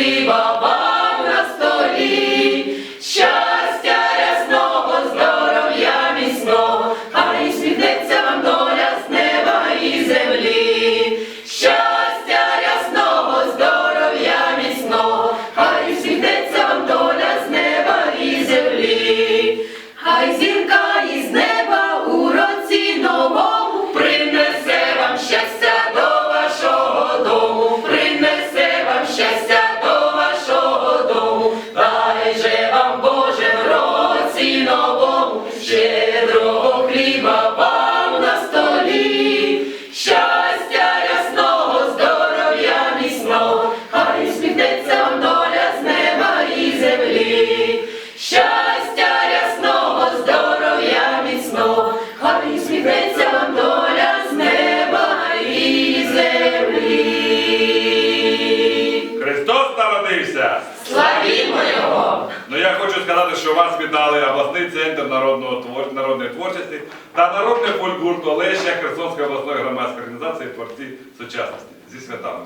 хліба вам на столі, щастя рясного, здоров'я міцного, хай сміхнеться вам доля з неба і землі. Щастя рясного, здоров'я міцного, хай сміхнеться вам доля з неба і землі. Хай зірка щедрого хліба вам на столі, щастя рясного, здоров'я міцного, хай сміхнеться вам доля з неба і землі. Щастя рясного, здоров'я міцного, хай сміхнеться вам доля з неба і землі. Христос народився! Сказати, що вас вітали обласний центр народного твор... народної творчості та народний фольгурт Олеща Херсонської обласної громадської організації Творці сучасності. Зі святами!